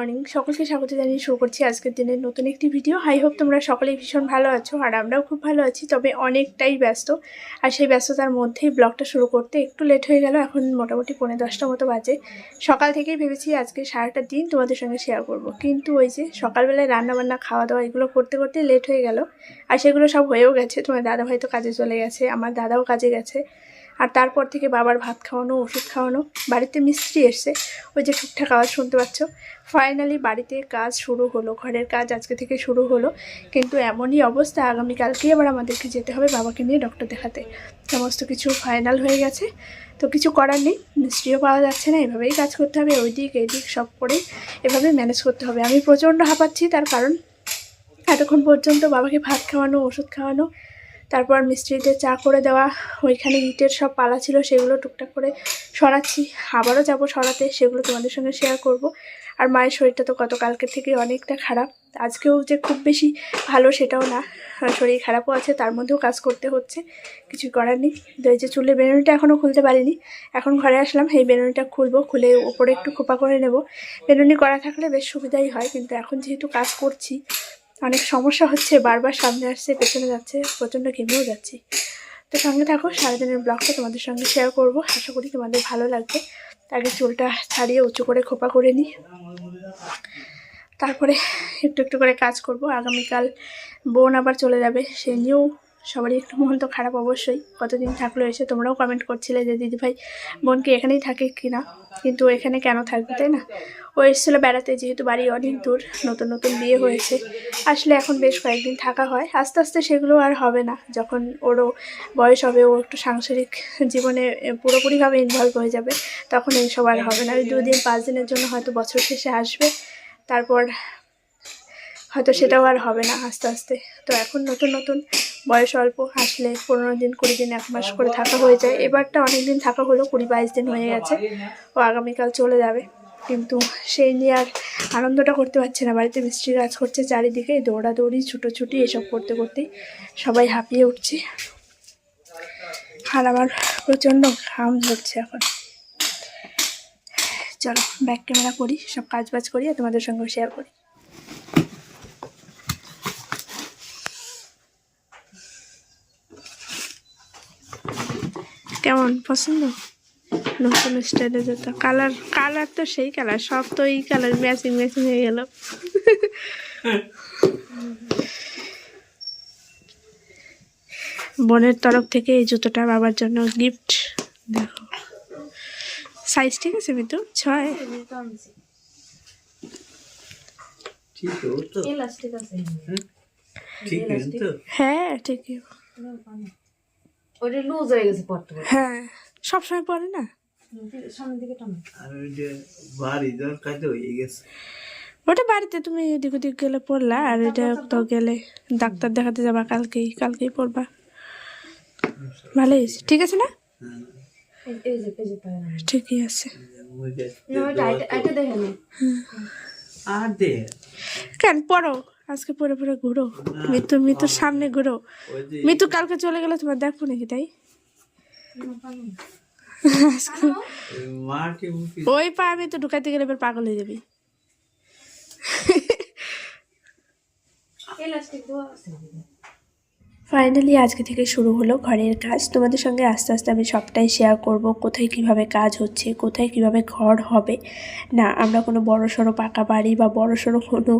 Morning. সকলকে স্বাগত জানিয়ে শুরু করছি আজকের দিনের নতুন একটি ভিডিও। হাই হোপ তোমরা সকলেই ভীষণ ভালো আছো, আর আমরাও খুব ভালো আছি, তবে অনেকটাই ব্যস্ত। আর সেই ব্যস্ততার মধ্যেই ব্লগটা শুরু করতে একটু লেট হয়ে গেল, এখন মোটামুটি পৌনে দশটা মতো বাজে। সকাল থেকেই ভেবেছি আজকে সারাটা দিন তোমাদের সঙ্গে শেয়ার করব, কিন্তু ওই যে সকালবেলায় রান্নাবান্না খাওয়া দাওয়া এগুলো করতে করতে লেট হয়ে গেল। আর সেগুলো সব হয়েও গেছে, তোমার দাদা ভাই তো কাজে চলে গেছে, আমার দাদাও কাজে গেছে। আর তারপর থেকে বাবার ভাত খাওয়ানো, ওষুধ খাওয়ানো, বাড়িতে মিস্ত্রি এসছে। ওই যে ঠিকঠাক আওয়াজ শুনতে পাচ্ছ। ফাইনালি বাড়িতে কাজ শুরু হলো, ঘরের কাজ আজকে থেকে শুরু হলো। কিন্তু এমনই অবস্থা আগামীকালকেই আবার আমাদেরকে যেতে হবে বাবাকে নিয়ে ডক্টর দেখাতে। সমস্ত কিছু ফাইনাল হয়ে গেছে। তো কিছু করার নেই, মিস্ত্রিও পাওয়া যাচ্ছে না, এভাবেই কাজ করতে হবে। ওই দিক এই দিক সব করে এভাবে ম্যানেজ করতে হবে। আমি প্রচণ্ড হাঁপাচ্ছি, তার কারণ এতক্ষণ পর্যন্ত বাবাকে ভাত খাওয়ানো, ওষুধ খাওয়ানো তারপর মিস্ত্রিদের চা করে দেওয়া, ওইখানে ইটের সব পালা ছিল, সেগুলো টুকটাক করে সরাচ্ছি। আবারও যাব সরাতে, সেগুলো তোমাদের সঙ্গে শেয়ার করব। আর মায়ের শরীরটা তো গতকালকের থেকে অনেকটা খারাপ। আজকেও যে খুব বেশি ভালো সেটাও না। শরীর খারাপও আছে, তার মধ্যেও কাজ করতে হচ্ছে, কিছু করার নেই। তো এই যে চুলের বেনুনিটা এখনও খুলতে পারিনি। এখন ঘরে আসলাম, এই বেনুনিটা খুলবো, খুলে ওপরে একটু খোপা করে নেব। বেনুনি করা থাকলে বেশ সুবিধাই হয়, কিন্তু এখন যেহেতু কাজ করছি অনেক সমস্যা হচ্ছে, বারবার সামনে আসছে, পেছনে যাচ্ছে, প্রচণ্ড ঘেমেও যাচ্ছি। তো সঙ্গে থাকো, সারাদিনের ব্লগটা তোমাদের সঙ্গে শেয়ার করব। আশা করি তোমাদের ভালো লাগবে। আগে চুলটা ছাড়িয়ে উঁচু করে খোপা করে নিই। তারপরে একটু একটু করে কাজ করব। আগামীকাল বোন আবার চলে যাবে, সে নিয়েও সবারই একটু মন তো খারাপ অবশ্যই। কতদিন থাকল এসে তোমরাও কমেন্ট করছিলে যে, দিদিভাই বোনকে এখানেই থাকে কিনা? কিন্তু এখানে কেন থাকবে, তাই না? ও এসেছিল বেড়াতে, যেহেতু বাড়ি অনেক দূর, নতুন নতুন বিয়ে হয়েছে। আসলে এখন বেশ কয়েকদিন থাকা হয়। আস্তে আস্তে সেগুলো আর হবে না। যখন ওরও বয়স হবে, ও একটু সাংসারিক জীবনে পুরোপুরিভাবে ইনভলভ হয়ে যাবে, তখন এইসব আর হবে না। ওই দুদিন, পাঁচ দিনের জন্য হয়তো বছর শেষে আসবে। তারপর হয়তো সেটাও আর হবে না আস্তে আস্তে। তো এখন নতুন নতুন বয়স অল্প, আসলে পনেরো দিন, কুড়ি দিন, এক মাস করে থাকা হয়ে যায়। এবারটা অনেক দিন থাকা হলো, কুড়ি, বাইশ দিন হয়ে গেছে। ও আগামীকাল চলে যাবে। কিন্তু সেই নিয়ে আর আনন্দটা করতে পারছে না। বাড়িতে মিস্ত্রি কাজ করছে চারিদিকে, দৌড়াদৌড়ি, ছুটোছুটি এসব করতে করতেই সবাই হাঁপিয়ে উঠছে। আর আমার প্রচণ্ড ঘাম ঝরছে এখন। চলো ব্যাক ক্যামেরা করি, সব কাজ বাজ করি আর তোমাদের সঙ্গে শেয়ার করি। কেমন? পছন্দ? নতুন স্টাইলে যেত কালার কালার তো সেই কালার সব তো এই কালার ম্যাচিং ম্যাচিং হয়ে গেল। বোনের তরফ থেকে এই জুতোটা বাবার জন্য গিফট দেখো। সাইজ ঠিক আছে মিতু? ছয়। ঠিক हो তো ইলাস্টিক আছে। ঠিক আছে তো? হ্যাঁ ঠিকই। ওটা লুজ হয়ে গেছে পড়তে পড়তে। হ্যাঁ সবসময় পরে না? সামনের দিকে টানো। আর ওই যে বাড়ি দরকার তো গেছে। ওটা বাড়িতে তুমি এদিক ওদিক গেলে পড়লা আর এটা তো গেলে ডাক্তার দেখাতে যাবা কালকেই কালকেই পড়বা। ভালো হয়েছে। ঠিক আছে না? ঠিকই আছে। ওই যে না ওটা এটা এটা দেখে নে। আর দে। কেন? পড়ো। আজকে পরে পরে ঘুরো। মৃত্যু মৃত্যুর সামনে ঘুরো। ওই মৃত্যু কালকে চলে গেলে তোমার দেখব নাকি তাই? ওই মাটি পা আমি তো ঢুকাইতে গেলে এবার পাগল হয়ে যাবি। ফাইনালি আজকে থেকে শুরু হলো ঘরের কাজ। তোমাদের সঙ্গে আস্তে আস্তে আমি সবটাই শেয়ার করব কোথায় কীভাবে কাজ হচ্ছে কোথায় কীভাবে ঘর হবে। না আমরা কোনো বড় সড়ো পাকা বাড়ি বা বড় সড়ো কোনো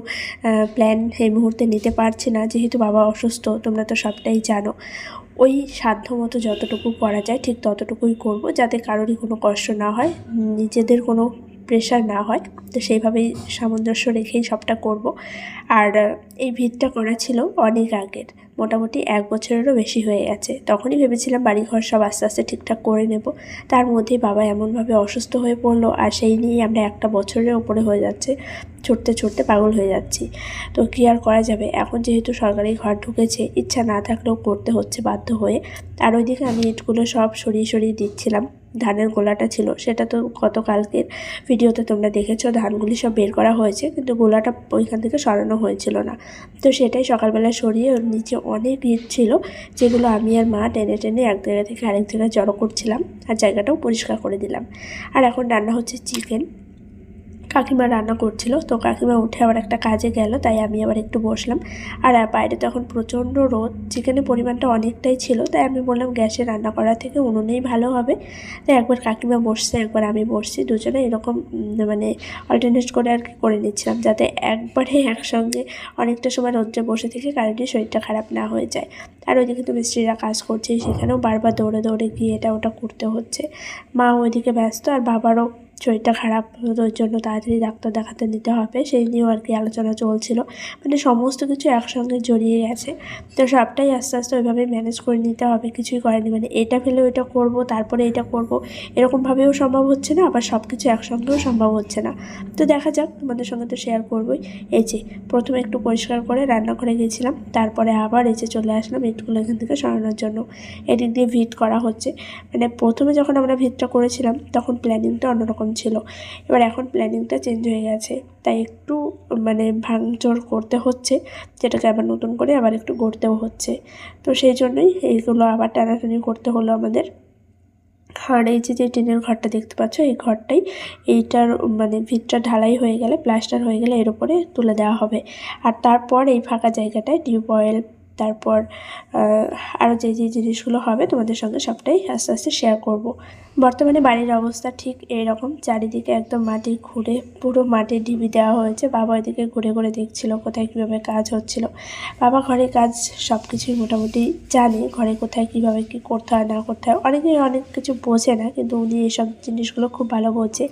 প্ল্যান এই মুহূর্তে নিতে পারছি না। যেহেতু বাবা অসুস্থ তোমরা তো সবটাই জানো। ওই সাধ্য মতো যতটুকু করা যায় ঠিক ততটুকুই করব যাতে কারোরই কোনো কষ্ট না হয়। নিজেদের কোনো প্রেশার না হয়, তো সেইভাবেই সামঞ্জস্য রেখেই সবটা করব। আর এই ভিড়টা করা ছিল অনেক আগের, মোটামুটি এক বছরেরও বেশি হয়ে গেছে। তখনই ভেবেছিলাম বাড়িঘর সব আস্তে আস্তে ঠিকঠাক করে নেব। তার মধ্যেই বাবা এমনভাবে অসুস্থ হয়ে পড়ল, আর সেই নিয়েই আমরা একটা বছরের ওপরে হয়ে যাচ্ছে, ছুটতে ছুটতে পাগল হয়ে যাচ্ছি। তো কী আর করা যাবে? এখন যেহেতু সরকারি ঘর ঢুকেছে, ইচ্ছা না থাকলেও করতে হচ্ছে বাধ্য হয়ে। আর ওইদিকে আমি ইটগুলো সব সরিয়ে সরিয়ে দিচ্ছিলাম। ধানের গোলাটা ছিল, সেটা তো গতকালকের ভিডিওতে তোমরা দেখেছ, ধানগুলি সব বের করা হয়েছে, কিন্তু গোলাটা ওইখান থেকে সরানো হয়েছিল না। তো সেটাই সকালবেলা সরিয়ে ওর নিচে অনেক ইট ছিল, যেগুলো আমি আর মা টেনে টেনে এক জায়গা থেকে আরেক জায়গায় জড়ো করছিলাম, আর জায়গাটাও পরিষ্কার করে দিলাম। আর এখন রান্না হচ্ছে চিকেন। কাকিমা রান্না করছিল। তো কাকিমা উঠে আবার একটা কাজে গেল, তাই আমি আবার একটু বসলাম। আর বাইরে তো এখন প্রচণ্ড রোদ চিকেনের পরিমাণটা অনেকটাই ছিল, তাই আমি বললাম গ্যাসে রান্না করা থেকে উনুনেই ভালো হবে। তাই একবার কাকিমা বসছে, একবার আমি বসছি, দুজনে এরকম মানে অল্টারনেট করে আর কি করে নিচ্ছিলাম, যাতে একবারে একসঙ্গে অনেকটা সময় রোদ্রে বসে থেকে কারেন্টের শরীরটা খারাপ না হয়ে যায়। আর ওইদিকে তো মিস্ত্রিরা কাজ করছে, সেখানেও বারবার দৌড়ে দৌড়ে গিয়ে এটা ওটা করতে হচ্ছে। মা ওইদিকে ব্যস্ত, আর বাবারও শরীরটা খারাপ ওর জন্য তাড়াতাড়ি ডাক্তার দেখাতে নিতে হবে, সেই নিয়েও আর কি আলোচনা চলছিল। মানে সমস্ত কিছু একসঙ্গে জড়িয়ে গেছে। তো সবটাই আস্তে আস্তে ওইভাবে ম্যানেজ করে নিতে হবে, কিছুই করেনি। মানে এটা ফেলে ওইটা করব, তারপরে এটা করব, এরকমভাবেও সম্ভব হচ্ছে না, আবার সব কিছু একসঙ্গেও সম্ভব হচ্ছে না। তো দেখা যাক, তোমাদের সঙ্গে তো শেয়ার করবোই। এই যে, প্রথমে একটু পরিষ্কার করে রান্নাঘরে গেছিলাম, তারপরে আবার এই যে চলে আসলাম একটুগুলো এখান থেকে সরানোর জন্য। এদিক দিয়ে ভিট করা হচ্ছে। মানে প্রথমে যখন আমরা ভিতটা করেছিলাম, তখন প্ল্যানিংটা অন্যরকম ছিল। এবার এখন প্ল্যানিংটা চেঞ্জ হয়ে গেছে। তাই একটু মানে ভাঙচোর করতে হচ্ছে, যেটাকে আবার নতুন করে আবার একটু গড়তেও হচ্ছে। তো সেই জন্যই এইগুলো আবার টানাটানি করতে হলো আমাদের। আর এই যে যে টিনের ঘরটা দেখতে পাচ্ছ, এই ঘরটাই এইটার মানে ভিতটা ঢালাই হয়ে গেলে প্লাস্টার হয়ে গেলে এর উপরে তুলে দেওয়া হবে। আর তারপর এই ফাঁকা জায়গাটায় টিউব অয়েল তারপর আরও যে যে জিনিসগুলো হবে তোমাদের সঙ্গে সবটাই আস্তে আস্তে শেয়ার করব। বর্তমানে বাড়ির অবস্থা ঠিক এইরকম চারিদিকে একদম মাটি ঘুরে পুরো মাটির ঢিবি দেওয়া হয়েছে। বাবা এদিকে ঘুরে ঘুরে দেখছিল কোথায় কীভাবে কাজ হচ্ছিল। বাবা ঘরে কাজ সব কিছুই মোটামুটি জানে, ঘরে কোথায় কীভাবে কী করতে হয়, না করতে হয়। অনেকেই অনেক কিছু বোঝে না, কিন্তু উনি এইসব জিনিসগুলো খুব ভালো বোঝে।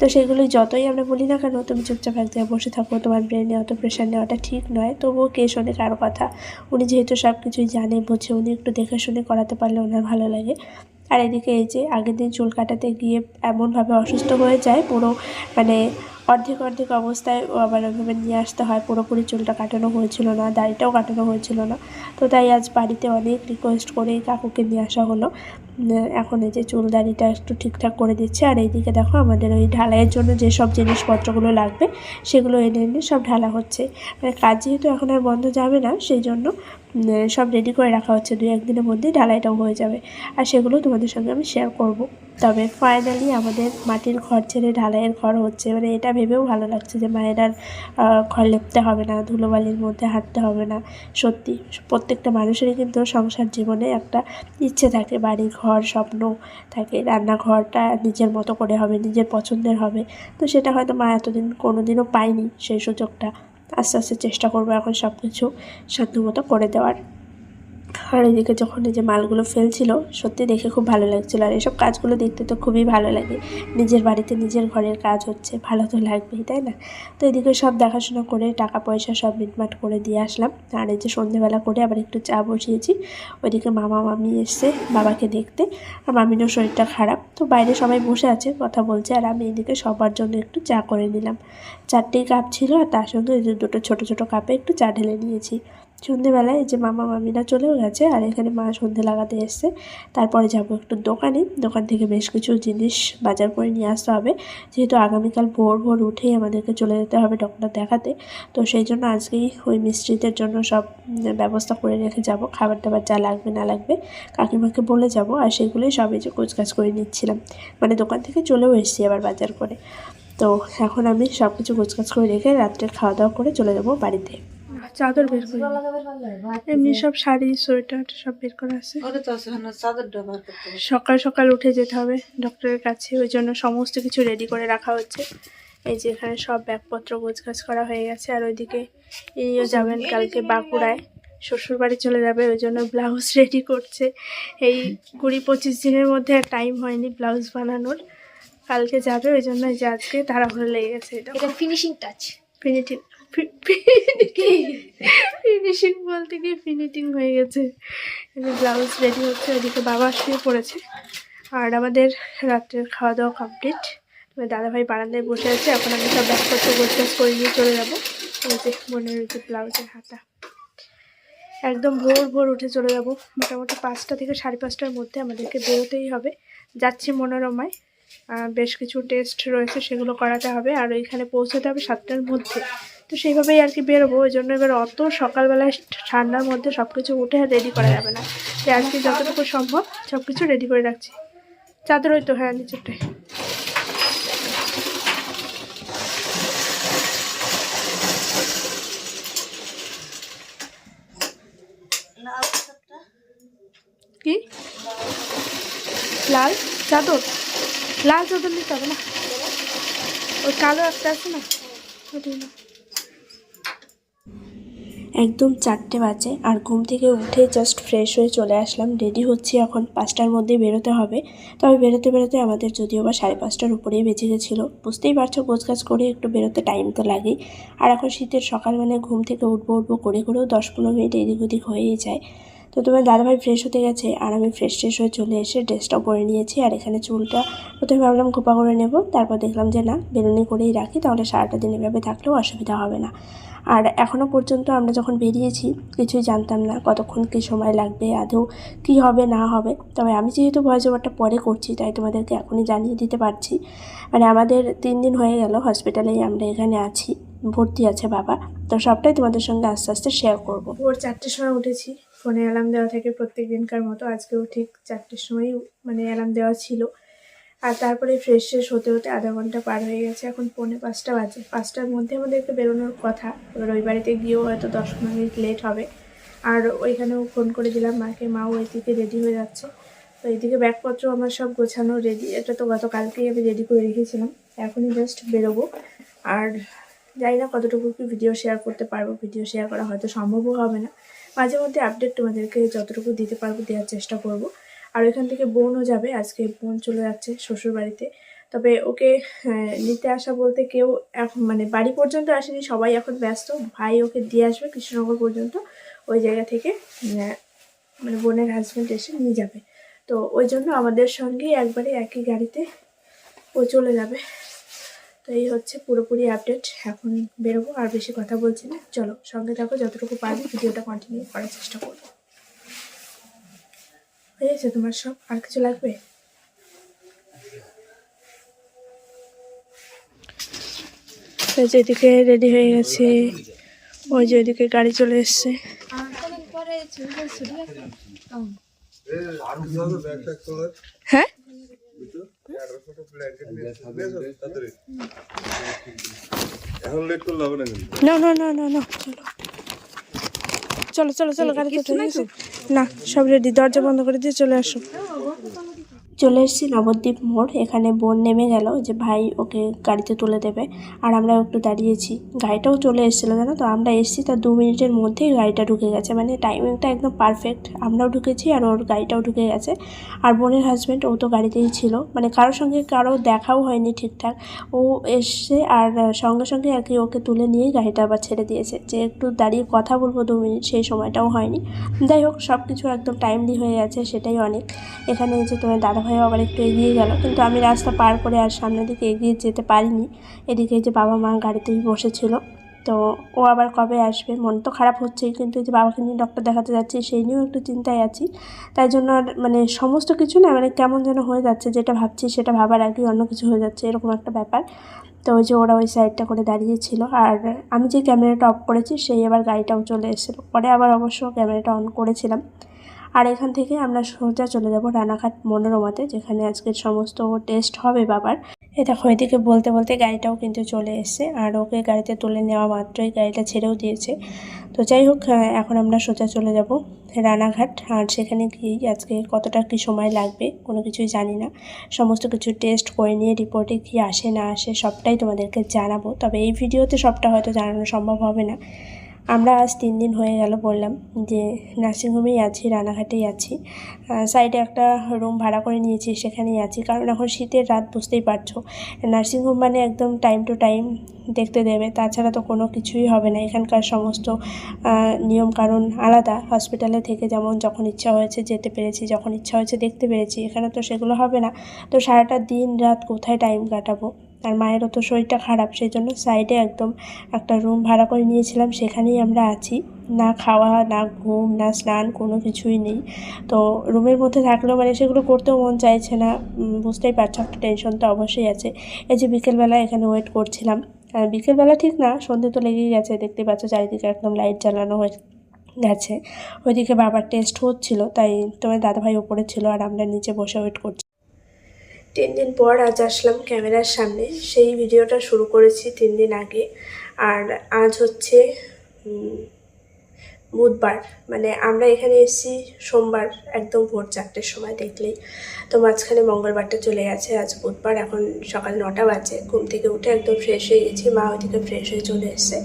তো সেগুলো যতই আমরা বলি না কেন, তুমি চুপচাপ এক জায়গায় বসে থাকো, তোমার ব্রেনে অত প্রেশার নেওয়াটা ঠিক নয়। তবুও কে শোনে কারও কথা? উনি যেহেতু সব কিছুই জানে, বোঝে, উনি একটু দেখে শুনে করাতে পারলে ওনার ভালো লাগে। আর এদিকে এই যে আগের দিন চুল কাটাতে গিয়ে এমনভাবে অসুস্থ হয়ে যায়, পুরো মানে অর্ধেক অর্ধেক অবস্থায় আবার ওইভাবে নিয়ে আসতে হয়। পুরোপুরি চুলটা কাটানো হয়েছিল না, দাড়িটাও কাটানো হয়েছিল না। তো তাই আজ বাড়িতে অনেক রিকোয়েস্ট করে কাকুকে নিয়ে আসা হলো। এখন এই যে চুল দাড়িটা একটু ঠিকঠাক করে দিচ্ছে। আর এইদিকে দেখো আমাদের ওই ঢালাইয়ের জন্য যেসব জিনিসপত্রগুলো লাগবে, সেগুলো এনে এনে সব ঢালা হচ্ছে। মানে কাজ যেহেতু এখন আর বন্ধ যাবে না, সেই জন্য সব রেডি করে রাখা হচ্ছে। দুই একদিনের মধ্যেই ঢালাইটাও হয়ে যাবে। আর সেগুলো তোমাদের সঙ্গে আমি শেয়ার করব। তবে ফাইনালি আমাদের মাটির ঘর ছেড়ে ঢালাইয়ের ঘর হচ্ছে। মানে এটা ভেবেও ভালো লাগছে যে মায়ের আর ঘর লেপতে হবে না, ধুলোবালির মধ্যে হাঁটতে হবে না। সত্যি, প্রত্যেকটা মানুষেরই কিন্তু সংসার জীবনে একটা ইচ্ছে থাকে। বাড়ি ঘর, স্বপ্ন থাকে, রান্নাঘরটা নিজের মতো করে হবে, নিজের পছন্দের হবে। তো সেটা হয়তো মা এতদিন কোনো দিনও পায়নি সেই সুযোগটা। আস্তে আস্তে চেষ্টা করব এখন সব কিছু সাধ্যমতো করে দেওয়ার। আর এদিকে যখন এই যে মালগুলো ফেলছিল, সত্যি দেখে খুব ভালো লাগছিল। আর এসব কাজগুলো দেখতে তো খুবই ভালো লাগে। নিজের বাড়িতে নিজের ঘরের কাজ হচ্ছে, ভালো তো লাগবেই, তাই না? তো এদিকে সব দেখাশোনা করে টাকা পয়সা সব মিটমাট করে দিয়ে আসলাম। আর এই যে সন্ধেবেলা করে আবার একটু চা বসিয়েছি। ওইদিকে মামা, মামি এসছে বাবাকে দেখতে। আর মামিরও শরীরটা খারাপ। তো বাইরে সবাই বসে আছে, কথা বলছে। আর আমি এদিকে সবার জন্য একটু চা করে নিলাম। চারটেই কাপ ছিল আর তার সঙ্গে দুটো ছোটো ছোটো কাপে একটু চা ঢেলে নিয়েছি। সন্ধেবেলায় যে মামা মামিরা চলেও গেছে আর এখানে মা সন্ধে লাগাতে এসছে। তারপরে যাব একটু দোকানে। দোকান থেকে বেশ কিছু জিনিস বাজার করে নিয়ে আসতে হবে। যেহেতু আগামীকাল ভোর ভোর উঠেই আমাদেরকে চলে যেতে হবে ডক্টর দেখাতে। তো সেই জন্য আজকেই ওই মিস্ত্রিদের জন্য সব ব্যবস্থা করে রেখে যাব। খাবার দাবার যা লাগবে না লাগবে কাকিমাকে বলে যাব। আর সেগুলোই সবই যে কোচকাজ করে নিচ্ছিলাম। মানে দোকান থেকে চলেও এসেছি আবার বাজার করে। তো এখন আমি সব কিছু গোছগাছ করে রেখে রাত্রে খাওয়া দাওয়া করে চলে যাব বাড়িতে। চাদর বের করি। এমনি সব শাড়ি সোয়েটার সব বের করা আছে। ওটা তো আছে না চাদর ব্যবহার সকাল সকাল উঠে যেতে হবে ডক্টরের কাছে ওই জন্য সমস্ত কিছু রেডি করে রাখা হচ্ছে। এই যে এখানে সব ব্যাগপত্র গোছগাছ করা হয়ে গেছে আর ওইদিকে ইনিও যাবেন কালকে বাঁকুড়ায়। শ্বশুর বাড়ি চলে যাবে ওই জন্য ব্লাউজ রেডি করছে। এই কুড়ি পঁচিশ দিনের মধ্যে টাইম হয়নি ব্লাউজ বানানোর। কালকে যাবে ওই জন্য যে আজকে তাড়াহুড়ো লেগে গেছে এটা। ফিনিশিং টাচ ফিনিটিং ফিনিশিং বলতে গিয়ে ফিনিটিং হয়ে গেছে। ব্লাউজ রেডি হচ্ছে ওদিকে বাবা শুয়ে পড়েছে। আর আমাদের রাত্রের খাওয়া দাওয়া কমপ্লিট দাদাভাই বারান্দায় বসে আছে এখন আমি সব ব্যাগপত্র গোছগাছ করে নিয়ে চলে যাব। এই যে বোনের ওই যে ব্লাউজের হাতা। একদম ভোর ভোর উঠে চলে যাব। মোটামুটি পাঁচটা থেকে সাড়ে পাঁচটার মধ্যে আমাদেরকে বেরোতেই হবে। যাচ্ছি মনোরমায়। বেশ কিছু টেস্ট রয়েছে সেগুলো করাতে হবে। আর ওইখানে পৌঁছাতে হবে সাতটার মধ্যে। তো সেইভাবেই আর কি বেরোবো ওই জন্য এবার অত সকালবেলা ঠান্ডার মধ্যে সব কিছু উঠে রেডি করা যাবে না। যে আর কি যতটুকু সম্ভব সব কিছু রেডি করে রাখছি। চাদর তো হ্যাঁ নিচেরটাই। লাল চাদর? লাল চাদর নিতে হবে না? ওই কালো একটা আছে না? ওটাই না। একদম চারটে বাজে আর ঘুম থেকে উঠে জাস্ট ফ্রেশ হয়ে চলে আসলাম। রেডি হচ্ছি এখন পাঁচটার মধ্যে বেরোতে হবে। তবে বেরোতে বেরোতে আমাদের যদিও বা সাড়ে পাঁচটার উপরেই বেঁচে গেছিল। বুঝতেই পারছ, গোছগাছ করে একটু বেরোতে টাইম তো লাগেই। আর এখন শীতের সকাল মানে ঘুম থেকে উঠবো উঠবো করে করেও দশ পনেরো মিনিট এদিক ওদিক হয়েই যায়। তো তোমার দাদাভাই ফ্রেশ হতে গেছে আর আমি ফ্রেশ ট্রেশ হয়ে চলে এসে ড্রেসটাও পরে নিয়েছি আর এখানে চুলটা প্রথমে ভাবলাম খোপা করে নেব, তারপর দেখলাম যে না বেরোনি করেই রাখি, তাহলে সারাটা দিন এভাবে থাকলেও অসুবিধা হবে না। আর এখনও পর্যন্ত আমরা যখন বেরিয়েছি, কিছুই জানতাম না কতক্ষণ কী সময় লাগবে, আদৌ কী হবে, না হবে। তবে আমি যেহেতু ভয়েস ওভারটা পরে করছি, তাই তোমাদেরকে এখনই জানিয়ে দিতে পারছি। মানে আমাদের তিন দিন হয়ে গেল হসপিটালেই আমরা এখানে আছি, ভর্তি আছে বাবা। তো সবটাই তোমাদের সঙ্গে আস্তে আস্তে শেয়ার করব। ভোর চারটের সময় উঠেছি। ফোনে অ্যালার্ম দেওয়া থাকে প্রত্যেক দিনকার মতো। আজকেও ঠিক চারটের সময়ই মানে অ্যালার্ম দেওয়া ছিল। আর তারপরে ফ্রেশ ফ্রেশ হতে হতে আধা ঘণ্টা পার হয়ে গেছে। এখন পৌনে পাঁচটা বাজে। পাঁচটার মধ্যে আমাদেরকে বেরোনোর কথা। এবার ওই বাড়িতে গিয়েও হয়তো দশ মিনিট লেট হবে। আর ওইখানেও ফোন করে দিলাম মাকে মাও ওইদিকে রেডি হয়ে যাচ্ছে। তো এইদিকে ব্যাগপত্র আমার সব গোছানো রেডি এটা তো গতকালকেই আমি রেডি করে রেখেছিলাম। এখনই জাস্ট বেরোবো। আর জানি না কতটুকু কি ভিডিও শেয়ার করতে পারব। ভিডিও শেয়ার করা হয়তো সম্ভবও হবে না। মাঝে মধ্যে আপডেট তোমাদেরকে যতটুকু দিতে পারব দেওয়ার চেষ্টা করব। আর ওইখান থেকে বোনও যাবে আজকে বোন চলে যাচ্ছে শ্বশুর বাড়িতে। তবে ওকে আহ, নিতে আসা বলতে কেউ এখন মানে বাড়ি পর্যন্ত আসেনি সবাই এখন ব্যস্ত। ভাই ওকে দিয়ে আসবে কৃষ্ণনগর পর্যন্ত। ওই জায়গা থেকে মানে বোনের হাজব্যান্ড এসে নিয়ে যাবে। তো ওই জন্য আমাদের সঙ্গেই একবারে একই গাড়িতে ও চলে যাবে। তো এই হচ্ছে পুরোপুরি আপডেট এখন বেরোবো, আর বেশি কথা বলছি না। চলো, সঙ্গে থাকো, যতটুকু পারব ভিডিওটা কন্টিনিউ করার চেষ্টা করব। হয়ে গেছে তোমার সব, আর কিছু লাগবে? এই যে এদিকে রেডি হয়ে গেছে। ওই যে ওইদিকে গাড়ি চলে এসছে। পরে হ্যাঁ? চলো চলো চলো গাড়িতে না সব রেডি দরজা বন্ধ করে দিয়ে চলে আসো। চলে এসেছি নবদ্বীপ মোড়, এখানে বোন নেমে গেল যে, ভাই, ওকে গাড়িতে তুলে দেবে। আর আমরা একটু দাঁড়িয়েছি। গাড়িটাও চলে এসেছিল, জানো তো? আমরা এসেছি তার দু মিনিটের মধ্যেই গাড়িটা ঢুকে গেছে। মানে টাইমিংটা একদম পারফেক্ট আমরাও ঢুকেছি আর ওর গাড়িটাও ঢুকে গেছে। আর বোনের হাজব্যান্ড ও তো গাড়িতেই ছিল। মানে কারোর সঙ্গে কারও দেখাও হয়নি ঠিকঠাক। ও এসছে আর সঙ্গে সঙ্গে আর কি ওকে তুলে নিয়েই গাড়িটা আবার ছেড়ে দিয়েছে। যে একটু দাঁড়িয়ে কথা বলব দু মিনিট, সেই সময়টাও হয়নি। যাই হোক সব কিছু একদম টাইমলি হয়ে গেছে, সেটাই অনেক। এখানে যে তোমার দাদাভাইও আবার একটু এগিয়ে গেল। কিন্তু আমি রাস্তা পার করে আর সামনের দিকে এগিয়ে যেতে পারিনি। এদিকে যে বাবা মা গাড়িতেই বসেছিল। তো ও আবার কবে আসবে? মন তো খারাপ হচ্ছেই। কিন্তু যে বাবাকে নিয়ে ডক্টর দেখাতে যাচ্ছি, সেই নিয়েও একটু চিন্তায় আছি। তাই জন্য আর মানে সমস্ত কিছু না মানে কেমন যেন হয়ে যাচ্ছে। যেটা ভাবছি সেটা ভাবার আগে অন্য কিছু হয়ে যাচ্ছে। এরকম একটা ব্যাপার। তো ওই যে ওরা ওই সাইডটা করে দাঁড়িয়েছিল। আর আমি যে ক্যামেরাটা অফ করেছি, সেই আবার গাড়িটাও চলে এসেছিল। পরে আবার অবশ্য ক্যামেরাটা অন করেছিলাম। আর এখান থেকে আমরা সোজা চলে যাব রানাঘাট মনোরমাতে, যেখানে আজকের সমস্ত টেস্ট হবে বাবার। এ দেখো, এদিকে বলতে বলতে গাড়িটাও কিন্তু চলে এসছে, আর ওকে গাড়িতে তুলে নেওয়া মাত্রই গাড়িটা ছেড়েও দিয়েছে। তো যাই হোক এখন আমরা সোজা চলে যাব রানাঘাট, আর সেখানে গিয়েই আজকে কতটা কী সময় লাগবে কোনো কিছুই জানি না। সমস্ত কিছু টেস্ট করে নিয়ে রিপোর্টে কি আসে না আসে সবটাই তোমাদেরকে জানাব। তবে এই ভিডিওতে সবটা হয়তো জানানো সম্ভব হবে না। আমরা আজ তিন দিন হয়ে গেল বললাম যে নার্সিংহোমেই আছি, রানাঘাটেই আছি। সাইডে একটা রুম ভাড়া করে নিয়েছি, সেখানেই আছি। কারণ এখন শীতের রাত, বুঝতেই পারছ। নার্সিংহোম মানে একদম টাইম টু টাইম দেখতে দেবে। তাছাড়া তো কোনো কিছুই হবে না। এখানকার সমস্ত নিয়ম কারণ আলাদা। হসপিটালে থেকে যেমন যখন ইচ্ছা হয়েছে যেতে পেরেছি, যখন ইচ্ছা হয়েছে দেখতে পেরেছি। এখানে তো সেগুলো হবে না। তো সারাটা দিন রাত কোথায় টাইম কাটাবো? আর মায়েরও তো শরীরটা খারাপ সেই জন্য সাইডে একদম একটা রুম ভাড়া করে নিয়েছিলাম, সেখানেই আমরা আছি। না খাওয়া, না ঘুম, না স্নান, কোনো কিছুই নেই। তো রুমের মধ্যে থাকলেও মানে সেগুলো করতেও মন চাইছে না। বুঝতেই পারছ, একটা টেনশন তো অবশ্যই আছে। এই যে বিকেলবেলা এখানে ওয়েট করছিলাম। আর বিকেলবেলা ঠিক না, সন্ধে তো লেগেই গেছে, দেখতে পাচ্ছ চারিদিকে একদম লাইট জ্বালানো হয়ে গেছে। ওইদিকে বাবার টেস্ট হচ্ছিল, তাই তোমার দাদাভাই ওপরে ছিল আর আমরা নিচে বসে ওয়েট করছি। তিন দিন পর আজ আসলাম ক্যামেরার সামনে। সেই ভিডিওটা শুরু করেছি তিন দিন আগে। আর আজ হচ্ছে বুধবার। মানে আমরা এখানে এসেছি সোমবার, একদম ভোর চারটের সময় দেখলেই। তো মাঝখানে মঙ্গলবারটা চলে গেছে, আজ বুধবার। এখন সকাল নটা বাজে, ঘুম থেকে উঠে একদম ফ্রেশ হয়ে গেছি। মা ওই ওইদিকে ফ্রেশ হয়ে চলে এসছে।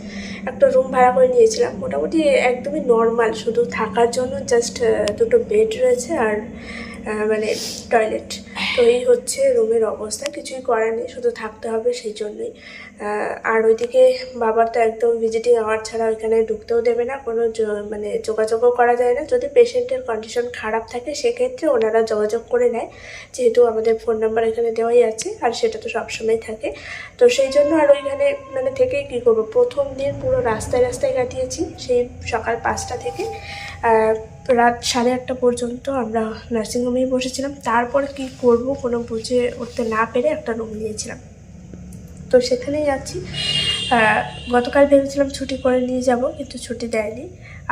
একটা রুম ভাড়া করে নিয়েছিলাম। মোটামুটি একদমই নর্মাল শুধু থাকার জন্য জাস্ট দুটো বেড রয়েছে আর মানে টয়লেট তো এই হচ্ছে রুমের অবস্থা কিছুই করার নেই শুধু থাকতে হবে সেই জন্যই। আর ওইদিকে বাবার তো একদম ভিজিটিং আওয়ার ছাড়া ওইখানে ঢুকতেও দেবে না, কোনো মানে যোগাযোগও করা যায় না। যদি পেশেন্টের কন্ডিশন খারাপ থাকে, সেক্ষেত্রে ওনারা যোগাযোগ করে নেয়। যেহেতু আমাদের ফোন নাম্বার এখানে দেওয়াই আছে, আর সেটা তো সবসময় থাকে। তো সেই জন্য আর ওইখানে মানে থেকে কী করব? প্রথম দিন পুরো রাস্তায় রাস্তায় কাটিয়েছি, সেই সকাল পাঁচটা থেকে। রাত সাড়ে আটটা পর্যন্ত আমরা নার্সিংহোমেই বসেছিলাম। তারপর কি করব কোনো বুঝে উঠতে না পেরে একটা রুম নিয়েছিলাম। তো সেখানেই যাচ্ছি গতকাল ভেবেছিলাম ছুটি করে নিয়ে যাব, কিন্তু ছুটি দেয়নি।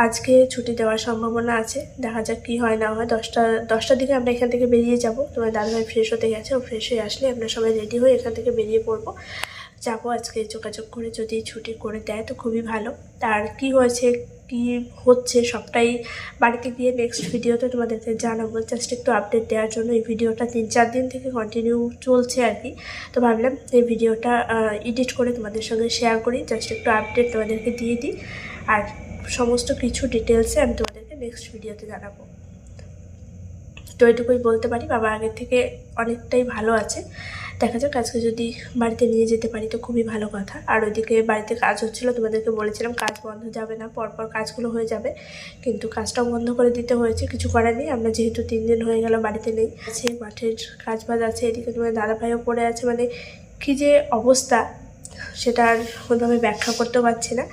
আজকে ছুটি দেওয়ার সম্ভাবনা আছে। দেখা যাক কী হয়, না হয় দশটা, দশটার দিকে আমরা এখান থেকে বেরিয়ে যাব। তোমার দাদাভাই ফ্রেশ হতে গেছে, ও ফ্রেশ হয়ে আসলে আমরা সবাই রেডি হয়ে এখান থেকে বেরিয়ে পড়ব। যাব আজকে যোগাযোগ করে, যদি ছুটি করে দেয় তো খুবই ভালো। তার কি হয়েছে কি হচ্ছে সবটাই বাড়িতে গিয়ে নেক্সট ভিডিওতে তোমাদেরকে জানাব। জাস্ট একটু আপডেট দেওয়ার জন্য এই ভিডিওটা তিন চার দিন থেকে কন্টিনিউ চলছে আর কি। তো ভাবলাম এই ভিডিওটা এডিট করে তোমাদের সঙ্গে শেয়ার করি। জাস্ট একটু আপডেট তোমাদেরকে দিয়ে দিই। আর সমস্ত কিছু ডিটেলসে আমি তোমাদেরকে নেক্সট ভিডিওতে জানাব। তো এটুকুই বলতে পারি। বাবা আগের থেকে অনেকটাই ভালো আছে। দেখা যাক, আজকে যদি বাড়িতে নিয়ে যেতে পারি তো খুবই ভালো কথা। আর ওইদিকে বাড়িতে কাজ হচ্ছিল, তোমাদেরকে বলেছিলাম কাজ বন্ধ যাবে না, পরপর কাজগুলো হয়ে যাবে। কিন্তু কাজটাও বন্ধ করে দিতে হয়েছে, কিছু করার নেই। আমরা যেহেতু তিন দিন হয়ে গেল বাড়িতে নেই, আছে মাঠের কাজ বাজ আছে, এদিকে তোমার দাদা ভাইও পড়ে আছে। মানে কী যে অবস্থা সেটা আর কোনোভাবে ব্যাখ্যা করতেও পারছি না।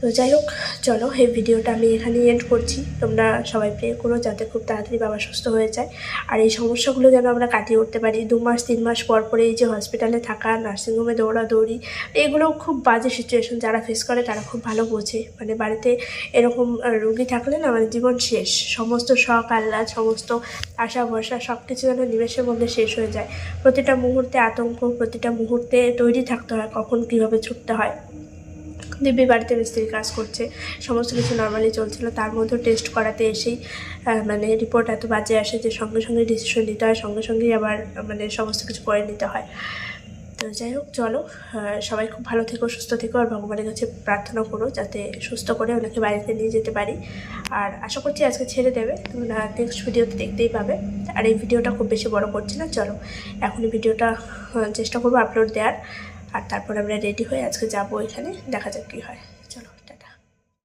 তো যাই হোক, চলো এই ভিডিওটা আমি এখানেই এন্ড করছি। তোমরা সবাই প্রে করো যাতে খুব তাড়াতাড়ি বাবা সুস্থ হয়ে যায়। আর এই সমস্যাগুলো যেন আমরা কাটিয়ে উঠতে পারি। দু মাস, তিন মাস পর পরে এই যে হসপিটালে থাকা নার্সিংহোমে দৌড়াদৌড়ি, এগুলো খুব বাজে সিচুয়েশন যারা ফেস করে, তারা খুব ভালো বোঝে। মানে বাড়িতে এরকম রুগী থাকলে না মানে জীবন শেষ। সমস্ত শখ, আহ্লাদ, সমস্ত আশা ভরসা সব কিছু যেন নিমেষের মধ্যে শেষ হয়ে যায়। প্রতিটা মুহূর্তে আতঙ্ক, প্রতিটা মুহূর্তে তৈরি থাকতে হয় কখন কীভাবে ছুটতে হয়। দিব্যি বাড়িতে মিস্ত্রি কাজ করছে, সমস্ত কিছু নর্মালি চলছিল, তার মধ্যে টেস্ট করাতে এসেই মানে রিপোর্ট এত বাজে আসে যে সঙ্গে সঙ্গে ডিসিশন নিতে হয়, সঙ্গে সঙ্গেই আবার মানে সমস্ত কিছু করে নিতে হয়। তো যাই হোক, চলো সবাই খুব ভালো থেকো, সুস্থ থেকো আর ভগবানের কাছে প্রার্থনা করো যাতে সুস্থ করে ওনাকে বাড়িতে নিয়ে যেতে পারি। আর আশা করছি আজকে ছেড়ে দেবে, তোমরা নেক্সট ভিডিওতে দেখতেই পাবে। আর এই ভিডিওটা খুব বেশি বড় করছি না, চলো, এখনই ভিডিওটা চেষ্টা করব আপলোড দেওয়ার। আর তারপর আমরা রেডি হয়ে আজকে যাব এখানে। দেখা যাক কী হয়।